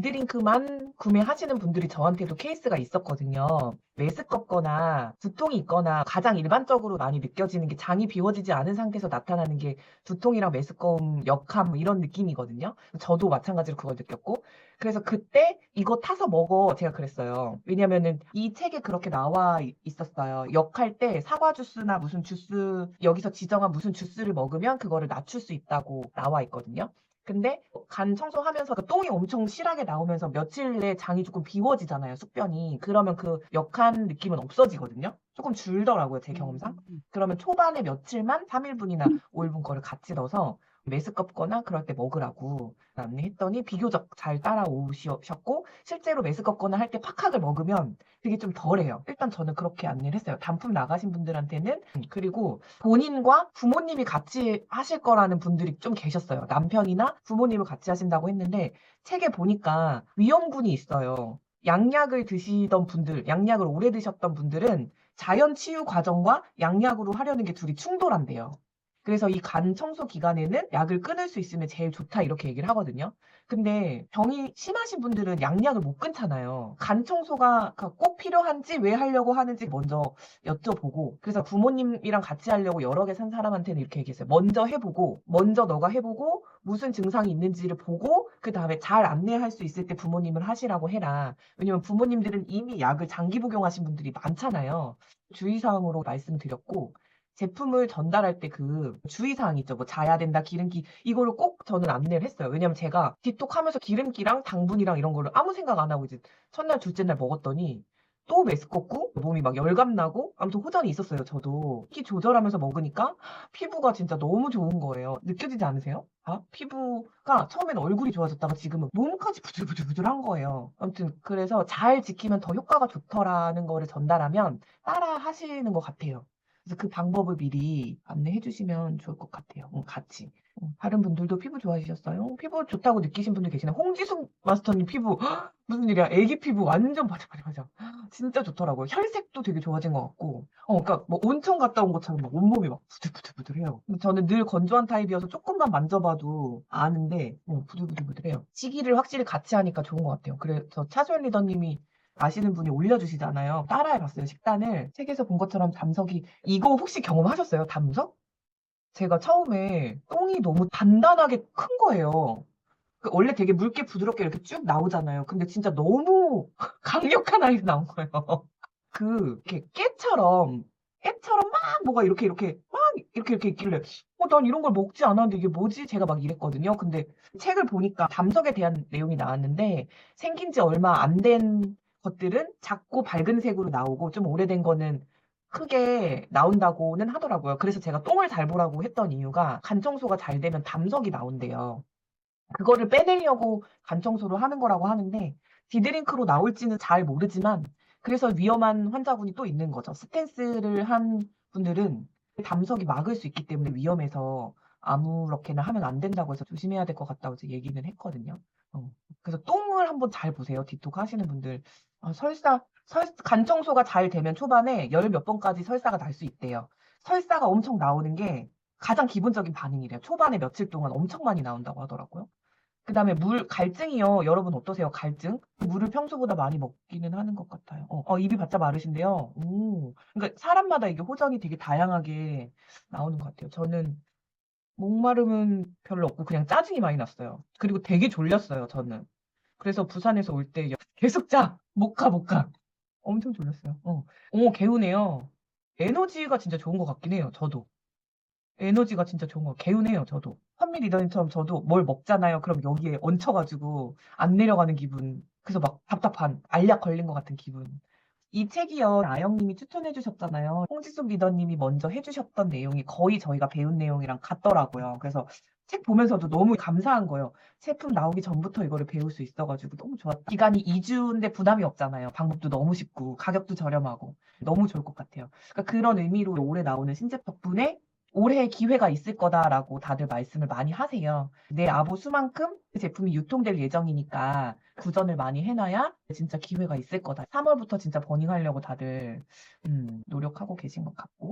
드링크만 구매하시는 분들이 저한테도 케이스가 있었거든요. 메스껍거나 두통이 있거나 가장 일반적으로 많이 느껴지는 게 장이 비워지지 않은 상태에서 나타나는 게 두통이랑 메스꺼움, 역함 이런 느낌이거든요. 저도 마찬가지로 그걸 느꼈고 그래서 그때 이거 타서 먹어 제가 그랬어요. 왜냐면은 이 책에 그렇게 나와 이- 있었어요. 역할 때 사과 주스나 무슨 주스 여기서 지정한 무슨 주스를 먹으면 그거를 낮출 수 있다고 나와 있거든요. 근데 간 청소하면서 그 똥이 엄청 실하게 나오면서 며칠 내에 장이 조금 비워지잖아요, 숙변이. 그러면 그 역한 느낌은 없어지거든요. 조금 줄더라고요, 제 경험상. 그러면 초반에 며칠만 3일분이나 5일분 거를 같이 넣어서 메스껍거나 그럴 때 먹으라고 안내했더니 비교적 잘 따라오셨고 실제로 메스껍거나 할 때 팍팍을 먹으면 그게 좀 덜해요. 일단 저는 그렇게 안내를 했어요. 단품 나가신 분들한테는 음, 그리고 본인과 부모님이 같이 하실 거라는 분들이 좀 계셨어요. 남편이나 부모님을 같이 하신다고 했는데 책에 보니까 위험군이 있어요. 양약을 드시던 분들, 양약을 오래 드셨던 분들은 자연 치유 과정과 양약으로 하려는 게 둘이 충돌한대요. 그래서 이 간 청소 기간에는 약을 끊을 수 있으면 제일 좋다 이렇게 얘기를 하거든요. 근데 병이 심하신 분들은 양약을 못 끊잖아요. 간 청소가 꼭 필요한지 왜 하려고 하는지 먼저 여쭤보고 그래서 부모님이랑 같이 하려고 여러 개 산 사람한테는 이렇게 얘기했어요. 먼저 해보고 먼저 너가 해보고 무슨 증상이 있는지를 보고 그 다음에 잘 안내할 수 있을 때 부모님을 하시라고 해라. 왜냐면 부모님들은 이미 약을 장기 복용하신 분들이 많잖아요. 주의사항으로 말씀드렸고 제품을 전달할 때 그 주의사항 있죠. 뭐 자야 된다, 기름기 이거를 꼭 저는 안내를 했어요. 왜냐면 제가 디톡하면서 기름기랑 당분이랑 이런 거를 아무 생각 안 하고 이제 첫날 둘째 날 먹었더니 또 메스껍고 몸이 막 열감 나고 아무튼 호전이 있었어요. 저도 키 조절하면서 먹으니까 피부가 진짜 너무 좋은 거예요. 느껴지지 않으세요? 아, 피부가 처음에는 얼굴이 좋아졌다가 지금은 몸까지 부들부들부들한 거예요. 아무튼 그래서 잘 지키면 더 효과가 좋더라는 거를 전달하면 따라 하시는 것 같아요. 그래서 그 방법을 미리 안내해 주시면 좋을 것 같아요. 응, 같이. 응, 다른 분들도 피부 좋아지셨어요? 피부 좋다고 느끼신 분들 계시나? 홍지숙 마스터님 피부 헉, 무슨 일이야? 애기 피부 완전 바짝 바짝 바짝. 진짜 좋더라고요. 혈색도 되게 좋아진 것 같고. 어, 그러니까 뭐 온천 갔다 온 것처럼 막 온몸이 막 부들부들부들해요. 저는 늘 건조한 타입이어서 조금만 만져봐도 아는데 어, 부들부들부들해요. 시기를 확실히 같이 하니까 좋은 것 같아요. 그래서 차소연 리더님이 아시는 분이 올려주시잖아요. 따라해봤어요, 식단을. 책에서 본 것처럼 담석이, 이거 혹시 경험하셨어요, 담석? 제가 처음에 똥이 너무 단단하게 큰 거예요. 그 원래 되게 묽게 부드럽게 이렇게 쭉 나오잖아요. 근데 진짜 너무 강력한 아이가 나온 거예요. 그, 이렇게 깨처럼, 깨처럼 막 뭐가 이렇게, 이렇게, 막 이렇게, 이렇게 있길래, 어, 난 이런 걸 먹지 않았는데 이게 뭐지? 제가 막 이랬거든요. 근데 책을 보니까 담석에 대한 내용이 나왔는데, 생긴 지 얼마 안 된 것들은 작고 밝은 색으로 나오고 좀 오래된 거는 크게 나온다고는 하더라고요. 그래서 제가 똥을 잘 보라고 했던 이유가 간 청소가 잘 되면 담석이 나온대요. 그거를 빼내려고 간 청소를 하는 거라고 하는데 디드링크로 나올지는 잘 모르지만 그래서 위험한 환자분이 또 있는 거죠. 스탠스를 한 분들은 담석이 막을 수 있기 때문에 위험해서 아무렇게나 하면 안 된다고 해서 조심해야 될 것 같다고 얘기는 했거든요. 어. 그래서 똥을 한번 잘 보세요. 디톡 하시는 분들. 아, 설사, 설, 간 청소가 잘 되면 초반에 열 몇 번까지 설사가 날 수 있대요. 설사가 엄청 나오는 게 가장 기본적인 반응이래요. 초반에 며칠 동안 엄청 많이 나온다고 하더라고요. 그 다음에 물, 갈증이요. 여러분 어떠세요? 갈증? 물을 평소보다 많이 먹기는 하는 것 같아요. 어, 어, 입이 바짝 마르신데요. 오. 그러니까 사람마다 이게 호전이 되게 다양하게 나오는 것 같아요. 저는 목마름은 별로 없고 그냥 짜증이 많이 났어요. 그리고 되게 졸렸어요, 저는. 그래서 부산에서 올 때 계속 자! 못 가, 못 가. 엄청 졸렸어요. 어. 오, 개운해요. 에너지가 진짜 좋은 것 같긴 해요, 저도. 에너지가 진짜 좋은 거 개운해요, 저도. 현미 리더님처럼 저도 뭘 먹잖아요. 그럼 여기에 얹혀가지고 안 내려가는 기분. 그래서 막 답답한 알약 걸린 것 같은 기분. 이 책이요, 아영님이 추천해 주셨잖아요. 홍지숙 리더님이 먼저 해주셨던 내용이 거의 저희가 배운 내용이랑 같더라고요. 그래서 책 보면서도 너무 감사한 거예요. 제품 나오기 전부터 이거를 배울 수 있어가지고 너무 좋았다. 기간이 2주인데 부담이 없잖아요. 방법도 너무 쉽고 가격도 저렴하고 너무 좋을 것 같아요. 그러니까 그런 의미로 올해 나오는 신제품 덕분에 올해 기회가 있을 거다라고 다들 말씀을 많이 하세요. 내 아보 수만큼 그 제품이 유통될 예정이니까 구전을 많이 해놔야 진짜 기회가 있을 거다. 3월부터 진짜 버닝하려고 다들 음, 노력하고 계신 것 같고